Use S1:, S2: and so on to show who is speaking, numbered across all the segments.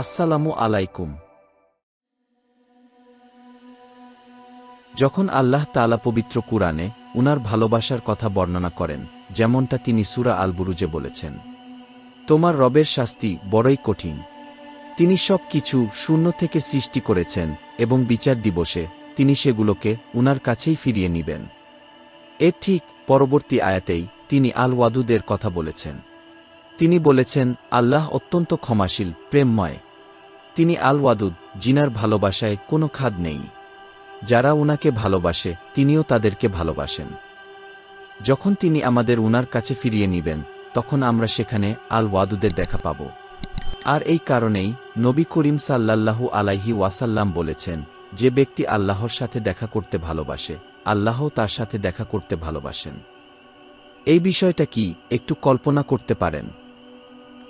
S1: আসসালামু আলাইকুম। যখন আল্লাহ তাআলা পবিত্র কুরআনে উনার ভালোবাসার কথা বর্ণনা করেন, যেমনটা তিনি সুরা আল বুরুজে বলেছেন, তোমার রবের শাস্তি বড়ই কঠিন। তিনি সব কিছু শূন্য থেকে সৃষ্টি করেছেন এবং বিচার দিবসে তিনি সেগুলোকে উনার কাছেই ফিরিয়ে নিবেন। এর ঠিক পরবর্তী আয়াতেই তিনি আল ওয়াদুদের কথা বলেছেন। তিনি বলেছেন, আল্লাহ অত্যন্ত ক্ষমাশীল, প্রেমময়। তিনি আল ওয়াদুদ জিনার ভালোবাসায় কোনো খাদ নেই। যারা উনাকে ভালোবাসে, তিনিও তাদেরকে ভালোবাসেন। যখন তিনি আমাদের উনার কাছে ফিরিয়ে নিবেন, তখন আমরা সেখানে আল ওয়াদুদের দেখা পাব। আর এই কারণেই নবী করিম সাল্লাল্লাহু আলাইহি ওয়াসাল্লাম বলেছেন, যে ব্যক্তি আল্লাহর সাথে দেখা করতে ভালোবাসে আল্লাহ তার সাথে দেখা করতে ভালোবাসেন। এই বিষয়টা কি, একটু কল্পনা করতে পারেন?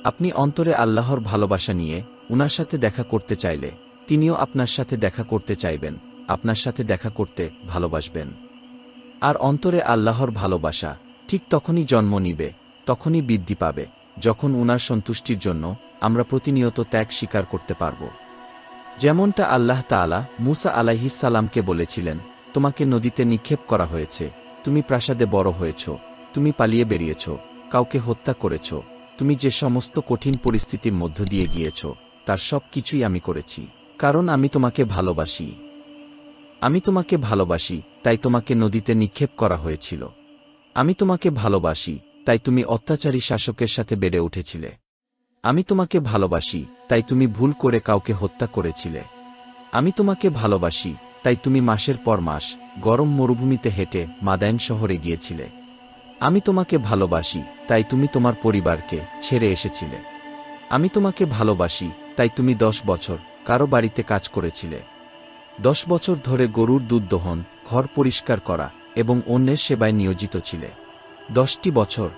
S1: আপনি অন্তরে আল্লাহর ভালোবাসা নিয়ে উনার সাথে দেখা করতে চাইলে তিনিও আপনার সাথে দেখা করতে চাইবেন, আপনার সাথে দেখা করতে ভালোবাসবেন। আর অন্তরে আল্লাহর ভালোবাসা, ঠিক তখনই জন্ম নিবে, তখনই বৃদ্ধি পাবে, যখন উনার সন্তুষ্টির জন্য আমরা প্রতিনিয়ত ত্যাগ স্বীকার করতে পারব। যেমনটা আল্লাহ তাআলা মুসা আলাইহিসাল্লামকে বলেছিলেন, তোমাকে নদীতে নিক্ষেপ করা হয়েছে, তুমি প্রাসাদে বড় হয়েছ, তুমি পালিয়ে বেরিয়েছ, কাউকে হত্যা করেছ তুমি যে সমস্ত কঠিন পরিস্থিতির মধ্য দিয়ে গিয়েছ, তার সব কিছুই আমি করেছি, কারণ আমি তোমাকে ভালোবাসি। আমি তোমাকে ভালোবাসি, তাই তোমাকে নদীতে নিক্ষেপ করা হয়েছিল। আমি তোমাকে ভালোবাসি, তাই তুমি অত্যাচারী শাসকের সাথে বেড়ে উঠেছিলে। আমি তোমাকে ভালোবাসি, তাই তুমি ভুল করে কাউকে হত্যা করেছিলে। আমি তোমাকে ভালোবাসি, তাই তুমি মাসের পর মাস গরম মরুভূমিতে হেঁটে মাদায়ন শহরে গিয়েছিলে। আমি তোমাকে ভালোবাসি তাই তুমি তোমার পরিবারকে ছেড়ে এসেছিলে। আমি তোমাকে ভালোবাসি, তাই তুমি দশ বছর কারও বাড়িতে কাজ করেছিলে। দশ বছর ধরে গরুর দুধ দহন, ঘর পরিষ্কার করা এবং অন্যের সেবায় নিয়োজিত ছিলে। দশটি বছর।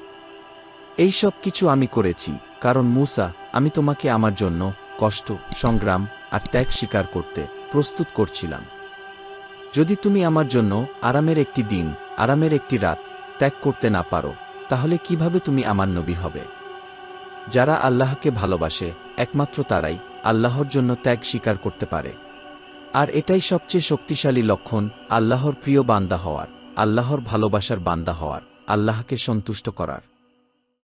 S1: এই সব কিছু আমি করেছি কারণ মুসা আমি তোমাকে আমার জন্য কষ্ট, সংগ্রাম আর ত্যাগ স্বীকার করতে প্রস্তুত করছিলাম। যদি তুমি আমার জন্য আরামের একটি দিন, আরামের একটি রাত ত্যাগ করতে না পারো তাহলে কীভাবে তুমি আমার নবী হবে? যারা আল্লাহকে ভালোবাসে, একমাত্র তারাই আল্লাহর জন্য ত্যাগ স্বীকার করতে পারে। আর এটাই সবচেয়ে শক্তিশালী লক্ষণ আল্লাহর প্রিয় বান্দা হওয়ার, আল্লাহর ভালোবাসার বান্দা হওয়ার, আল্লাহকে সন্তুষ্ট করার।